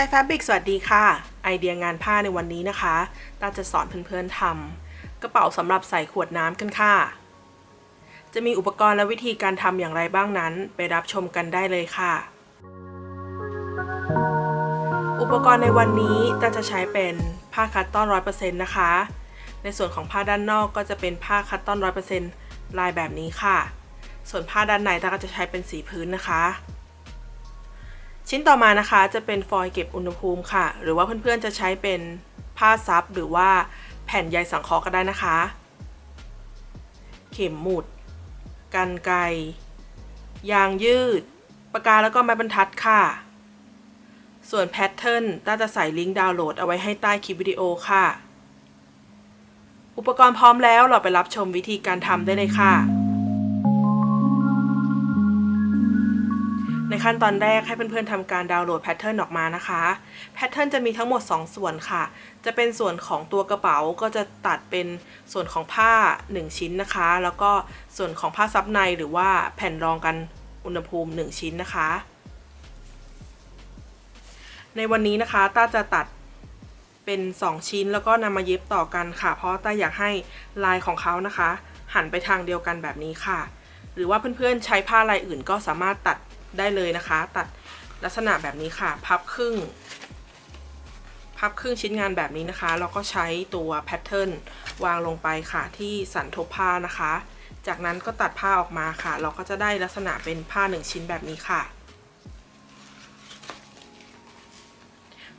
ชัยแฟบริกสวัสดีค่ะ ไอเดียงานผ้าในวันนี้นะคะตาจะสอนเพื่อนๆทำกระเป๋าสำหรับใส่ขวดน้ำกันค่ะ จะมีอุปกรณ์และวิธีการทำอย่างไรบ้างนั้น ไปรับชมกันได้เลยค่ะ อุปกรณ์ในวันนี้ตาจะใช้เป็นผ้าคัตตอนร้อยเปอร์เซ็นต์นะคะ ในส่วนของผ้าด้านนอกก็จะเป็นผ้าคัตตอนร้อยเปอร์เซ็นต์ลายแบบนี้ค่ะ ส่วนผ้าด้านในตาก็จะใช้เป็นสีพื้นนะคะ ชิ้นต่อมานะคะจะเป็นฟอยล์เก็บอุณหภูมิค่ะ หรือว่าเพื่อนๆจะใช้เป็นผ้าซับหรือว่าแผ่นใยสังเคราะห์ก็ได้นะคะ เข็มหมุดกันไกยางยืด ปากกาแล้วก็ไม้บรรทัดค่ะ ส่วนแพทเทิร์นต้าจะใส่ลิงก์ดาวน์โหลดเอาไว้ให้ใต้คลิปวิดีโอค่ะ อุปกรณ์พร้อมแล้วเราไปรับชมวิธีการทำได้เลยค่ะ ขั้นตอนแรกให้เพื่อนๆทำการดาวน์โหลดแพทเทิร์นออกมานะคะ แพทเทิร์นจะมีทั้งหมด 2 ส่วนค่ะ จะเป็นส่วนของตัวกระเป๋าก็จะตัดเป็นส่วนของผ้า 1 ชิ้นนะคะ แล้วก็ส่วนของผ้าซับในหรือว่าแผ่นรองกันอุณหภูมิ 1 ชิ้นนะคะ ในวันนี้นะคะต้าจะตัดเป็น 2 ชิ้นแล้วก็นำมาเย็บต่อกันค่ะ เพราะต้าอยากให้ลายของเขานะคะ หันไปทางเดียวกันแบบนี้ค่ะ หรือว่าเพื่อนๆใช้ผ้าลายอื่นก็สามารถตัด ได้เลยนะคะ ตัดลักษณะแบบนี้ค่ะ พับครึ่ง พับครึ่งชิ้นงานแบบนี้นะคะแล้วก็ใช้ตัวแพทเทิร์นวางลงไปค่ะ ที่สันทบผ้านะคะ จากนั้นก็ตัดผ้าออกมาค่ะ เราก็จะได้ลักษณะเป็นผ้าหนึ่งชิ้นแบบนี้ค่ะ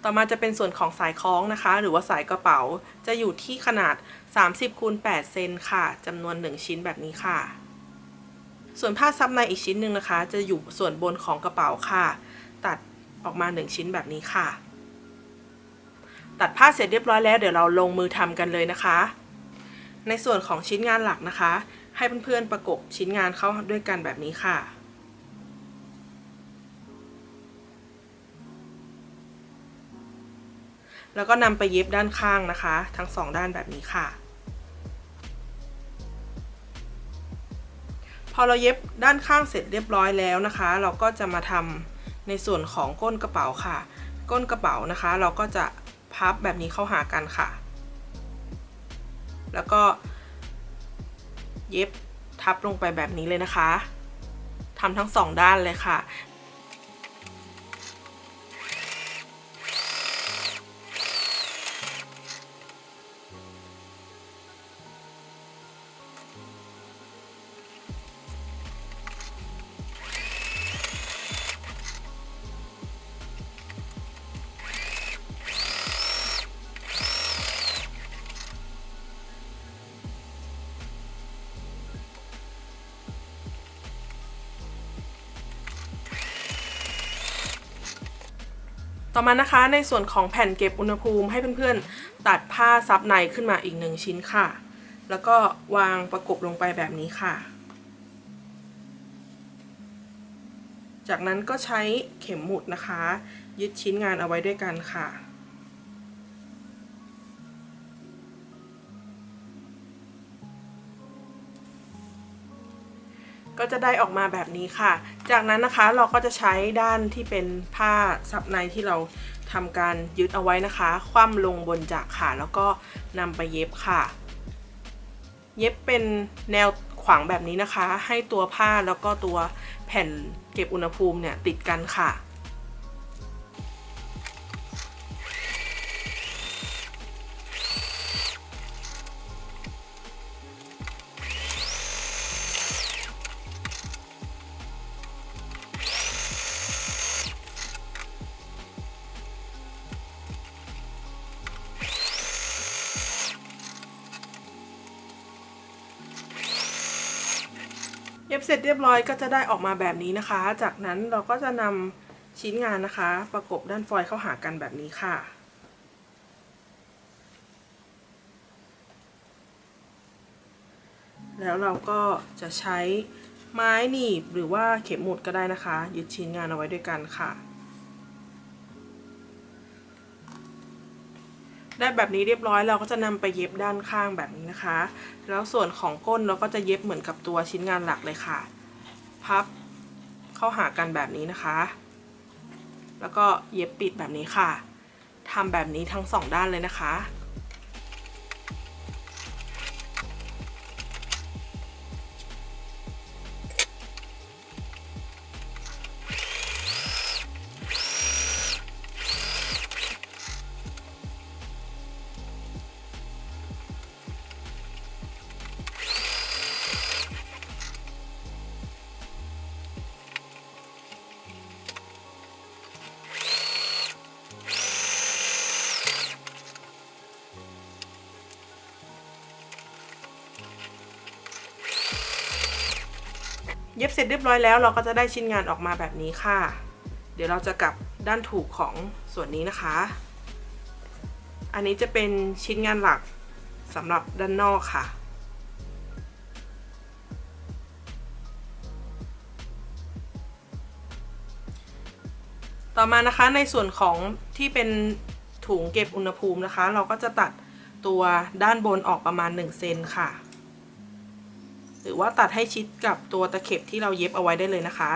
ต่อมาจะเป็นส่วนของสายคล้องนะคะ หรือว่าสายกระเป๋าจะอยู่ที่ขนาด 30คูณ8เซนค่ะจำนวน 1 ชิ้นแบบนี้ค่ะ ส่วนผ้าซับในอีกชิ้นหนึ่งนะคะ จะอยู่ส่วนบนของกระเป๋าค่ะ ตัดออกมา 1 ชิ้นแบบนี้ค่ะ ตัดผ้าเสร็จเรียบร้อยแล้วเดี๋ยวเราลงมือทำกันเลยนะคะ ในส่วนของชิ้นงานหลักนะคะ ให้เพื่อนๆประกบชิ้นงานเข้าด้วยกันแบบนี้ค่ะแล้วก็นำไปเย็บด้านข้างนะคะ ทั้งสองด้านแบบนี้ค่ะ อเราเย็บด้านข้างเสร็จเรียบร้อยแล้วนะคะ เราก็จะมาทำในส่วนของก้นกระเป๋าค่ะ ก้นกระเป๋านะคะ เราก็จะพับแบบนี้เข้าหากันค่ะ แล้วก็เย็บทับลงไปแบบนี้เลยนะคะทำทั้งสองด้านเลยค่ะ ต่อมานะคะในส่วนของแผ่นเก็บอุณหภูมิให้เพื่อนๆ ตัดผ้าซับในขึ้นมาอีกหนึ่งชิ้นค่ะ แล้วก็วางประกบลงไปแบบนี้ค่ะ จากนั้นก็ใช้เข็มหมุดนะคะ ยึดชิ้นงานเอาไว้ด้วยกันค่ะ ก็จะได้ออกมาแบบนี้ค่ะ จากนั้นนะคะเราก็จะใช้ด้านที่เป็นผ้าซับในที่เราทำการยึดเอาไว้นะคะ คว่ำลงบนจากขาแล้วก็นำไปเย็บค่ะ เย็บเป็นแนวขวางแบบนี้นะคะ ให้ตัวผ้าแล้วก็ตัวแผ่นเก็บอุณหภูมิเนี่ยติดกันค่ะ บเสร็จเรียบร้อยก็จะได้ออกมาแบบนี้นะคะ จากนั้นเราก็จะนำชิ้นงานนะคะ ประกบด้านฟอยล์เข้าหากันแบบนี้ค่ะแล้วเราก็จะใช้ไม้หนีบหรือว่าเข็มหมุดก็ได้นะคะ ยึดชิ้นงานเอาไว้ด้วยกันค่ะ ได้แบบนี้เรียบร้อยเราก็จะนำไปเย็บด้านข้างแบบนี้นะคะ แล้วส่วนของก้นเราก็จะเย็บเหมือนกับตัวชิ้นงานหลักเลยค่ะ พับเข้าหากันแบบนี้นะคะ แล้วก็เย็บปิดแบบนี้ค่ะทำแบบนี้ทั้งสองด้านเลยนะคะ เย็บเสร็จเรียบร้อยแล้วเราก็จะได้ชิ้นงานออกมาแบบนี้ค่ะ เดี๋ยวเราจะกลับด้านถูกของส่วนนี้นะคะ อันนี้จะเป็นชิ้นงานหลักสำหรับด้านนอกค่ะ ต่อมานะคะในส่วนของที่เป็นถุงเก็บอุณหภูมินะคะ เราก็จะตัดตัวด้านบนออกประมาณ1เซนค่ะ รือว่าตัดให้ชิดกับตัวตะเข็บที่เราเย็บเอาไว้ได้เลยนะคะ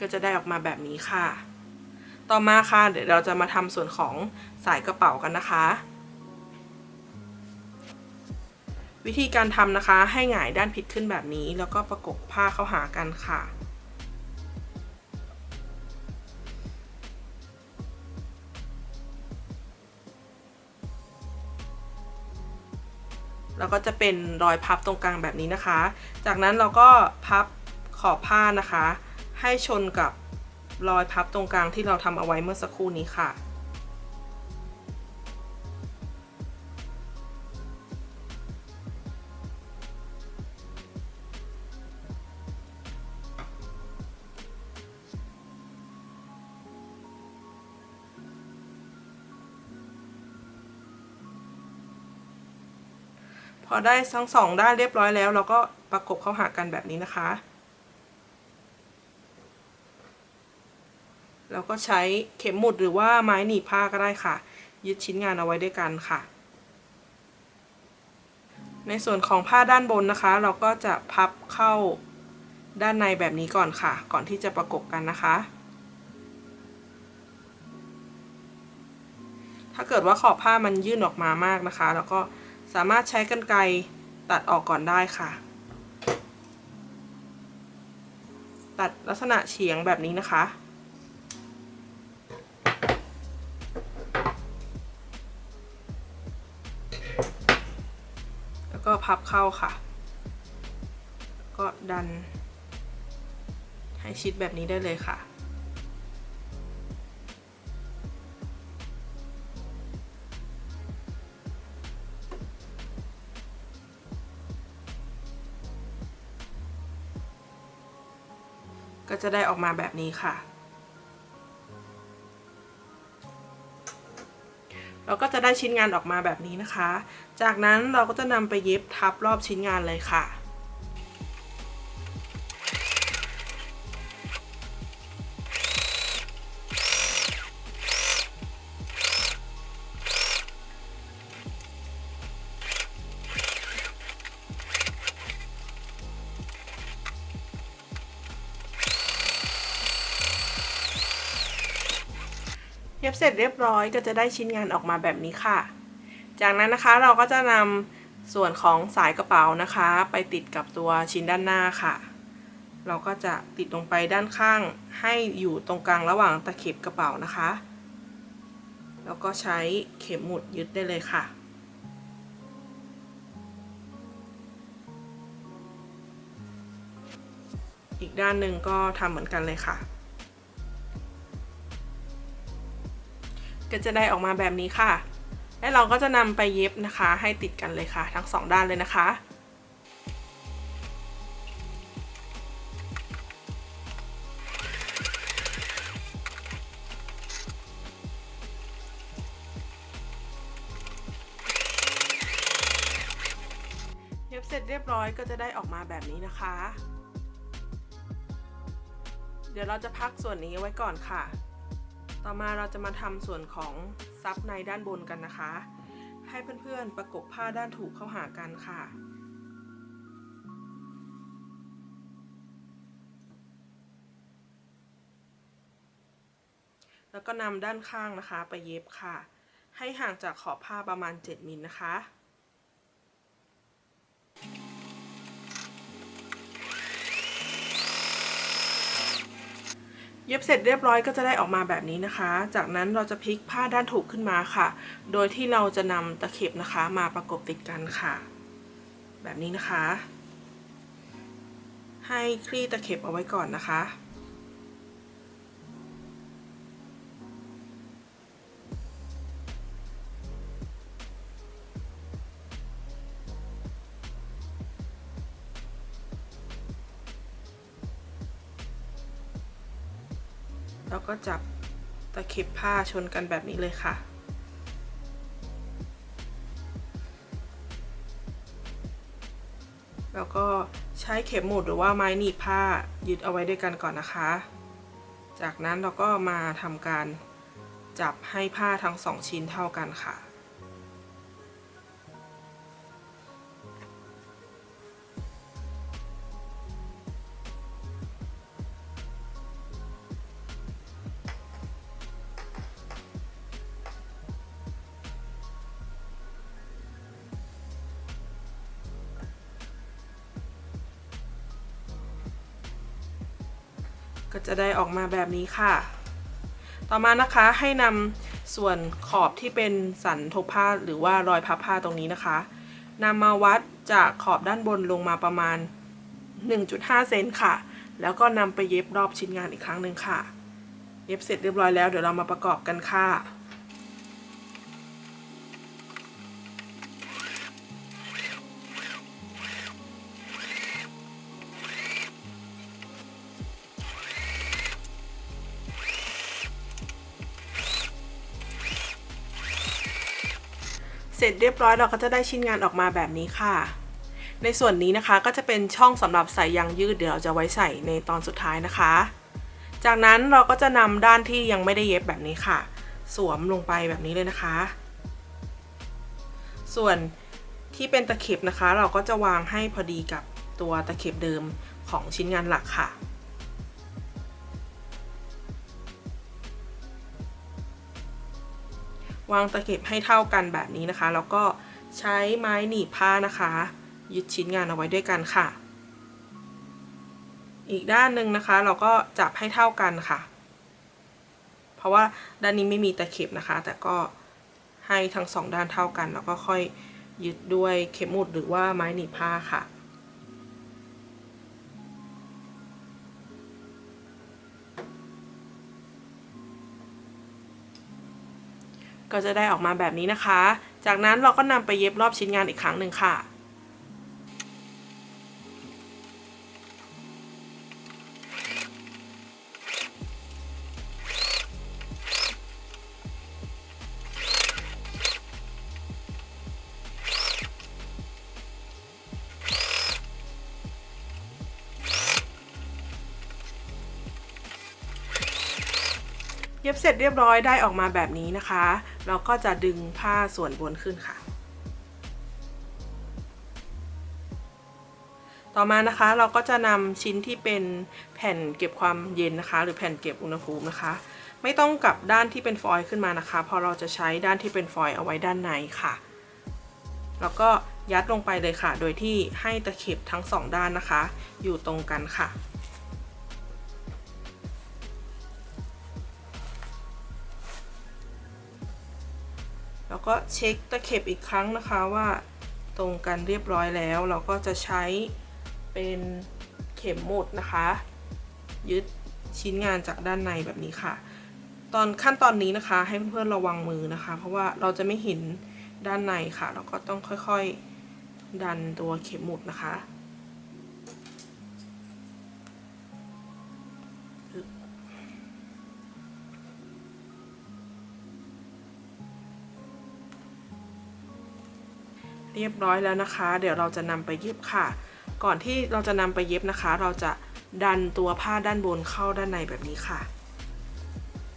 ก็จะได้ออกมาแบบนี้ค่ะ ต่อมาค่ะเดี๋ยวเราจะมาทำส่วนของสายกระเป๋ากันนะคะ วิธีการทำนะคะให้หงายด้านผิดขึ้นแบบนี้ แล้วก็ประกบผ้าเข้าหากันค่ะ แล้วก็จะเป็นรอยพับตรงกลางแบบนี้นะคะ จากนั้นเราก็พับขอบผ้านะคะ ให้ชนกับรอยพับตรงกลางที่เราทำเอาไว้เมื่อสักครู่นี้ค่ะ อได้ทั้งสองด้านเรียบร้อยแล้ว เราก็ประกบเข้าหากันแบบนี้นะคะ เราก็ใช้เข็มหมุดหรือว่าไม้หนีบผ้าก็ได้ค่ะ ยึดชิ้นงานเอาไว้ด้วยกันค่ะ ในส่วนของผ้าด้านบนนะคะ เราก็จะพับเข้าด้านในแบบนี้ก่อนค่ะ ก่อนที่จะประกบกันนะคะ ถ้าเกิดว่าขอบผ้ามันยื่นออกมามากนะคะ แล้วก็ สามารถใช้กรรไกรตัดออกก่อนได้ค่ะ ตัดลักษณะเฉียงแบบนี้นะคะ แล้วก็พับเข้าค่ะ ก็ดันให้ชิดแบบนี้ได้เลยค่ะ ก็จะได้ออกมาแบบนี้ค่ะ เราก็จะได้ชิ้นงานออกมาแบบนี้นะคะ จากนั้นเราก็จะนำไปเย็บทับรอบชิ้นงานเลยค่ะ ย็บเสร็จเรียบร้อยก็จะได้ชิ้นงานออกมาแบบนี้ค่ะ จากนั้นนะคะเราก็จะนำส่วนของสายกระเป๋านะคะ ไปติดกับตัวชิ้นด้านหน้าค่ะ เราก็จะติดลงไปด้านข้าง ให้อยู่ตรงกลางระหว่างตะเข็บกระเป๋านะคะ แล้วก็ใช้เข็มหมุดยึดได้เลยค่ะอีกด้านหนึ่งก็ทำเหมือนกันเลยค่ะ ก็จะได้ออกมาแบบนี้ค่ะ และเราก็จะนำไปเย็บนะคะให้ติดกันเลยค่ะ ทั้งสองด้านเลยนะคะเย็บเสร็จเรียบร้อยก็จะได้ออกมาแบบนี้นะคะ เดี๋ยวเราจะพักส่วนนี้ไว้ก่อนค่ะ ต่อมาเราจะมาทำส่วนของซับในด้านบนกันนะคะ ให้เพื่อนๆประกบผ้าด้านถูกเข้าหากันค่ะแล้วก็นำด้านข้างนะคะไปเย็บค่ะ ให้ห่างจากขอบผ้าประมาณ 7มิลนนะคะ เย็บเสร็จเรียบร้อยก็จะได้ออกมาแบบนี้นะคะ จากนั้นเราจะพลิกผ้าด้านถูกขึ้นมาค่ะ โดยที่เราจะนำตะเข็บนะคะมาประกบติดกันค่ะ แบบนี้นะคะ ให้คลี่ตะเข็บเอาไว้ก่อนนะคะ แล้วก็จับตะเข็บผ้าชนกันแบบนี้เลยค่ะ แล้วก็ใช้เข็มหมุดหรือว่าไม้หนีบผ้ายึดเอาไว้ด้วยกันก่อนนะคะ จากนั้นเราก็มาทำการจับให้ผ้าทั้งสองชิ้นเท่ากันค่ะ ก็จะได้ออกมาแบบนี้ค่ะ ต่อมานะคะให้นำส่วนขอบที่เป็นสันทบผ้าหรือว่ารอยพับผ้าตรงนี้นะคะนำมาวัดจากขอบด้านบนลงมาประมาณ 1.5 เซนค่ะ แล้วก็นำไปเย็บรอบชิ้นงานอีกครั้งหนึ่งค่ะ เย็บเสร็จเรียบร้อยแล้วเดี๋ยวเรามาประกอบกันค่ะ ร็จเรียบร้อยเราก็จะได้ชิ้นงานออกมาแบบนี้ค่ะ ในส่วนนี้นะคะก็จะเป็นช่องสำหรับใส่ยางยืดเดี๋ยวเราจะไว้ใส่ในตอนสุดท้ายนะคะ จากนั้นเราก็จะนำด้านที่ยังไม่ได้เย็บแบบนี้ค่ะ สวมลงไปแบบนี้เลยนะคะ ส่วนที่เป็นตะเข็บนะคะ เราก็จะวางให้พอดีกับตัวตะเข็บเดิมของชิ้นงานหลักค่ะ วางตะเข็บให้เท่ากันแบบนี้นะคะ แล้วก็ใช้ไม้หนีบผ้านะคะ ยึดชิ้นงานเอาไว้ด้วยกันค่ะ อีกด้านหนึ่งนะคะ เราก็จับให้เท่ากันค่ะ เพราะว่าด้านนี้ไม่มีตะเข็บนะคะ แต่ก็ให้ทั้งสองด้านเท่ากัน แล้วก็ค่อยยึดด้วยเข็มหมุดหรือว่าไม้หนีบผ้าค่ะ ก็จะได้ออกมาแบบนี้นะคะ จากนั้นเราก็นำไปเย็บรอบชิ้นงานอีกครั้งหนึ่งค่ะ สร็จเรียบร้อยได้ออกมาแบบนี้นะคะ เราก็จะดึงผ้าส่วนบนขึ้นค่ะ ต่อมานะคะเราก็จะนำชิ้นที่เป็นแผ่นเก็บความเย็นนะคะ หรือแผ่นเก็บอุณหภูมินะคะ ไม่ต้องกลับด้านที่เป็นฟอยล์ขึ้นมานะคะเพราะเราจะใช้ด้านที่เป็นฟอยล์เอาไว้ด้านในค่ะ แล้วก็ยัดลงไปเลยค่ะ โดยที่ให้ตะเข็บทั้งสองด้านนะคะ อยู่ตรงกันค่ะ แล้วก็เช็คตะเข็บอีกครั้งนะคะว่าตรงกันเรียบร้อยแล้ว เราก็จะใช้เป็นเข็มหมุดนะคะ ยึดชิ้นงานจากด้านในแบบนี้ค่ะ ตอนขั้นตอนนี้นะคะ ให้เพื่อนๆระวังมือนะคะ เพราะว่าเราจะไม่เห็นด้านในค่ะ เราก็ต้องค่อยๆดันตัวเข็มหมุดนะคะ เรียบร้อยแล้วนะคะ เดี๋ยวเราจะนำไปเย็บค่ะ ก่อนที่เราจะนำไปเย็บนะคะ เราจะดันตัวผ้าด้านบนเข้าด้านในแบบนี้ค่ะ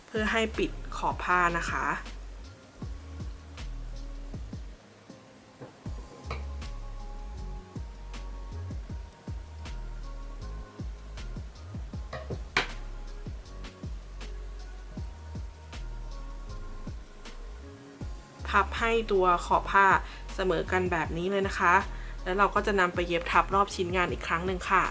เพื่อให้ปิดขอบผ้านะคะ พับให้ตัวขอบผ้า เสมอกันแบบนี้เลยนะคะ แล้วเราก็จะนำไปเย็บทับรอบชิ้นงานอีกครั้งหนึ่งค่ะ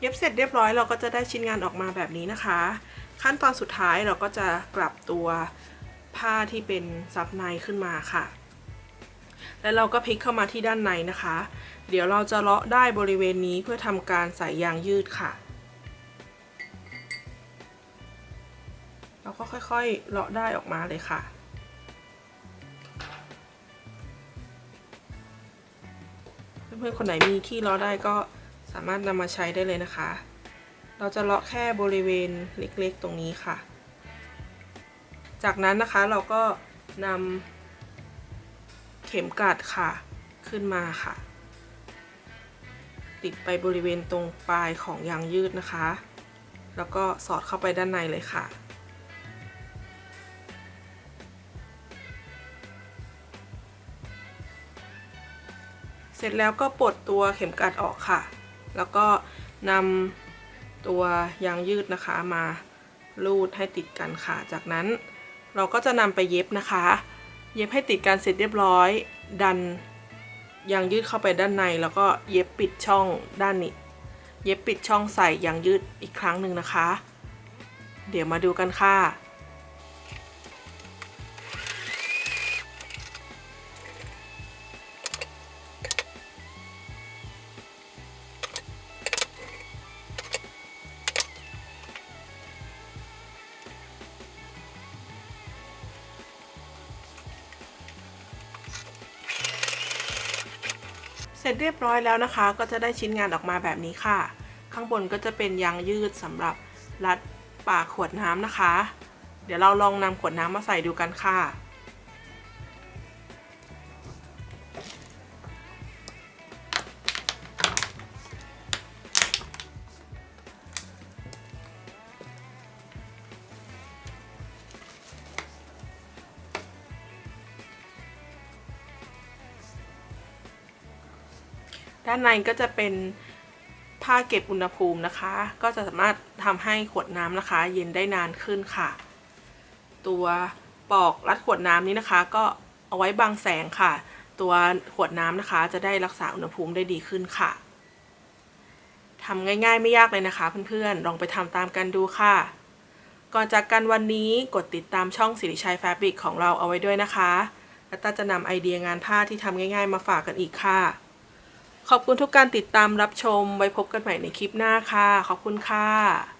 เย็บเสร็จเรียบร้อยเราก็จะได้ชิ้นงานออกมาแบบนี้นะคะ ขั้นตอนสุดท้ายเราก็จะกลับตัวผ้าที่เป็นซับในขึ้นมาค่ะ แล้วเราก็พลิกเข้ามาที่ด้านในนะคะ เดี๋ยวเราจะเลาะได้บริเวณนี้เพื่อทำการใส่ยางยืดค่ะ เราก็ค่อยๆเลาะได้ออกมาเลยค่ะเพื่อนๆคนไหนมีที่เลาะได้ก็ สามารถนำมาใช้ได้เลยนะคะ เราจะเลาะแค่บริเวณเล็กๆตรงนี้ค่ะ จากนั้นนะคะเราก็นำเข็มกลัดค่ะ ขึ้นมาค่ะ ติดไปบริเวณตรงปลายของยางยืดนะคะ แล้วก็สอดเข้าไปด้านในเลยค่ะเสร็จแล้วก็ปลดตัวเข็มกลัดออกค่ะ แล้วก็นำตัวยางยืดนะคะมาลูดให้ติดกันค่ะ จากนั้นเราก็จะนำไปเย็บนะคะ เย็บให้ติดกันเสร็จเรียบร้อย ดันยางยืดเข้าไปด้านใน แล้วก็เย็บปิดช่องด้านนี้ เย็บปิดช่องใส่ยางยืดอีกครั้งหนึ่งนะคะ เดี๋ยวมาดูกันค่ะ เสร็จเรียบร้อยแล้วนะคะ ก็จะได้ชิ้นงานออกมาแบบนี้ค่ะ ข้างบนก็จะเป็นยางยืดสำหรับรัดปากขวดน้ำนะคะ เดี๋ยวเราลองนำขวดน้ำมาใส่ดูกันค่ะ ด้านในก็จะเป็นผ้าเก็บอุณหภูมินะคะ ก็จะสามารถทำให้ขวดน้ำนะคะ เย็นได้นานขึ้นค่ะ ตัวปอกรัดขวดน้ำนี้นะคะ ก็เอาไว้บังแสงค่ะ ตัวขวดน้ำนะคะ จะได้รักษาอุณหภูมิได้ดีขึ้นค่ะทำง่ายๆไม่ยากเลยนะคะ เพื่อนๆ ลองไปทำตามกันดูค่ะ ก่อนจากกันวันนี้กดติดตามช่องสิริชัยแฟบริกของเราเอาไว้ด้วยนะคะและต้าจะนำไอเดียงานผ้าที่ทำง่าย ๆ มาฝากกันอีกค่ะ ขอบคุณทุกการติดตามรับชม ไว้พบกันใหม่ในคลิปหน้าค่ะ ขอบคุณค่ะ